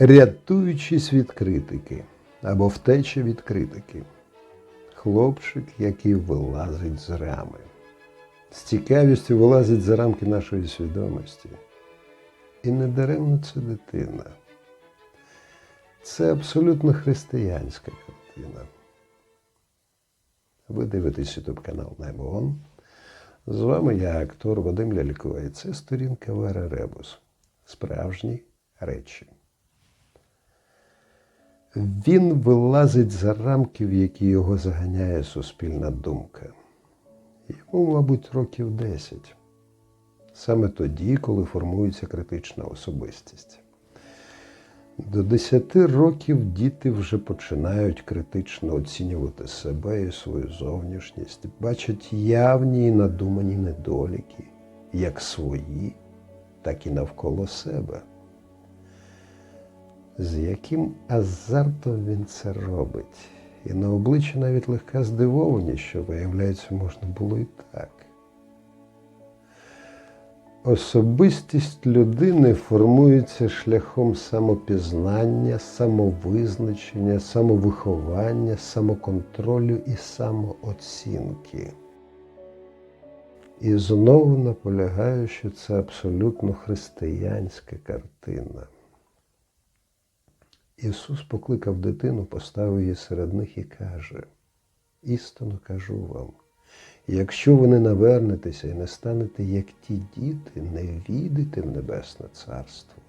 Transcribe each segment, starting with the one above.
Рятуючись від критики або втеча від критики. Хлопчик, який вилазить з рами. З цікавістю вилазить за рамки нашої свідомості. І не даремно це дитина. Це абсолютно християнська картина. Ви дивитесь ютуб канал Наймон. З вами я, актор Вадим Лялько, і це сторінка Вера Ребус. Справжні речі. Він вилазить за рамки, в які його заганяє суспільна думка. Йому, мабуть, років 10. Саме тоді, коли формується критична особистість. До 10 років діти вже починають критично оцінювати себе і свою зовнішність, бачать явні і надумані недоліки, як свої, так і навколо себе. З яким азартом він це робить, і на обличчі навіть легка здивованість, що, виявляється, можна було і так. Особистість людини формується шляхом самопізнання, самовизначення, самовиховання, самоконтролю і самооцінки. І знову наполягаю, що це абсолютно християнська картина. Ісус покликав дитину, поставив її серед них і каже: істинно кажу вам. Якщо ви не навернетеся і не станете, як ті діти, не війдете в Небесне Царство.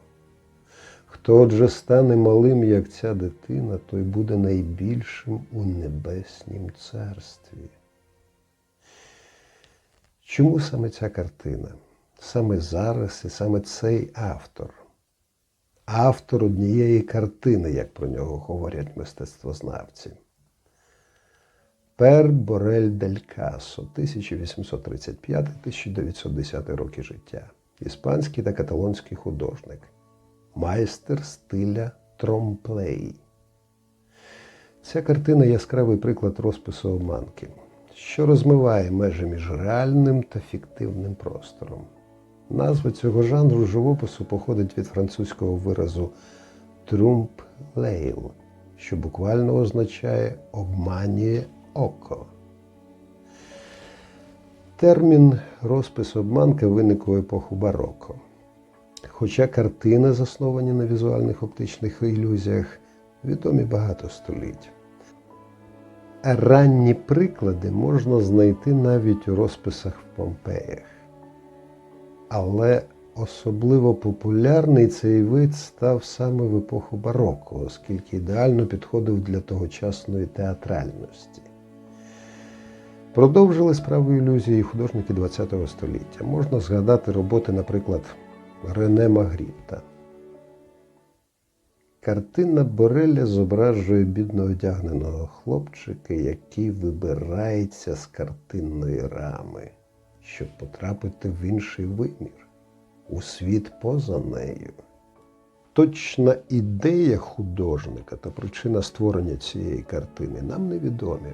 Хто отже стане малим, як ця дитина, той буде найбільшим у Небеснім Царстві. Чому саме ця картина? Саме зараз і саме цей автор. Автор однієї картини, як про нього говорять мистецтвознавці. Пер Борель Дель Касо, 1835-1910 роки життя. Іспанський та каталонський художник. Майстер стиля тромплей. Ця картина яскравий приклад розпису обманки, що розмиває межі між реальним та фіктивним простором. Назва цього жанру живопису походить від французького виразу трумп-лейл, що буквально означає обманює око. Термін розпис обманка виник у епоху бароко. Хоча картини, засновані на візуальних оптичних ілюзіях, відомі багато століть. Ранні приклади можна знайти навіть у розписах в Помпеях. Але особливо популярний цей вид став саме в епоху бароко, оскільки ідеально підходив для тогочасної театральності. Продовжили справу ілюзії художники ХХ століття. Можна згадати роботи, наприклад, Рене Магрітта. Картина Бореля зображує бідно одягненого хлопчика, який вибирається з картинної рами, щоб потрапити в інший вимір, у світ поза нею. Точна ідея художника та причина створення цієї картини нам невідомі.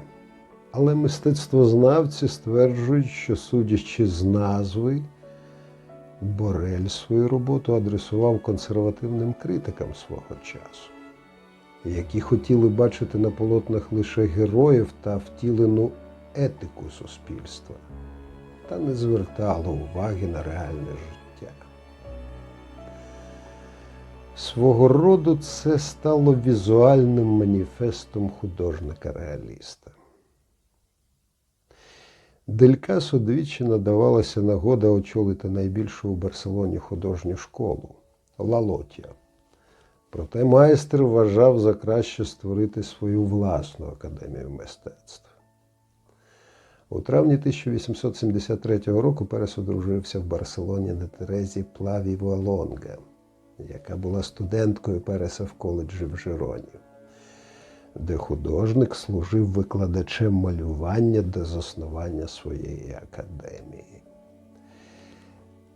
Але мистецтвознавці стверджують, що, судячи з назви, Борель свою роботу адресував консервативним критикам свого часу, які хотіли бачити на полотнах лише героїв та втілену етику суспільства, та не звертали уваги на реальне життя. Свого роду це стало візуальним маніфестом художника-реаліста. Делькасу двічі надавалася нагода очолити найбільшу у Барселоні художню школу Лалотія. Проте майстер вважав за краще створити свою власну академію мистецтв. У травні 1873 року Перес одружився в Барселоні на Терезі Плаві Вуалонга, яка була студенткою Переса в коледжі в Жироні де художник служив викладачем малювання до заснування своєї академії.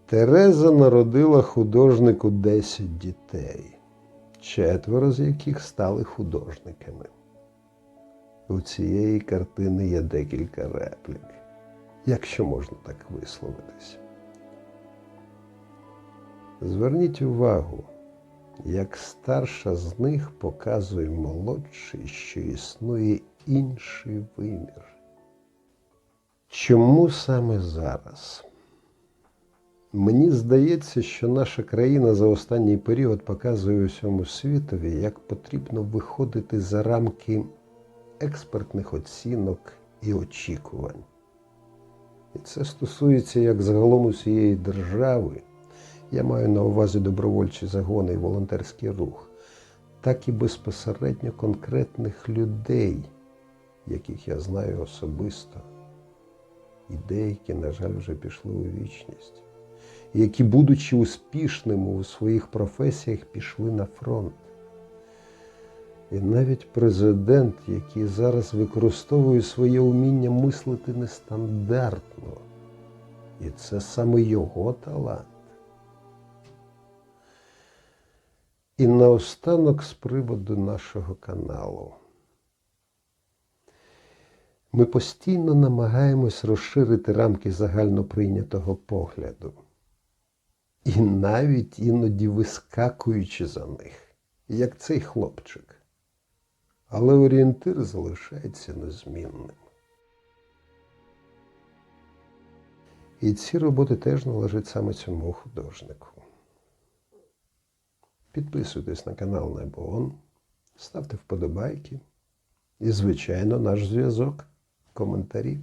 Тереза народила художнику 10 дітей, четверо з яких стали художниками. У цієї картини є декілька реплік, якщо можна так висловитись. Зверніть увагу, як старша з них показує молодший, що існує інший вимір. Чому саме зараз? Мені здається, що наша країна за останній період показує усьому світові, як потрібно виходити за рамки експертних оцінок і очікувань. І це стосується як загалом усієї держави, я маю на увазі добровольчі загони і волонтерський рух, так і безпосередньо конкретних людей, яких я знаю особисто, і деякі, на жаль, вже пішли у вічність, які, будучи успішними у своїх професіях, пішли на фронт. І навіть президент, який зараз використовує своє уміння мислити нестандартно, і це саме його талант. І наостанок з приводу нашого каналу. Ми постійно намагаємось розширити рамки загальноприйнятого погляду. І навіть іноді вискакуючи за них, як цей хлопчик. Але орієнтир залишається незмінним. І ці роботи теж належать саме цьому художнику. Підписуйтесь на канал Небоон, ставте вподобайки і, звичайно, наш зв'язок, коментарі.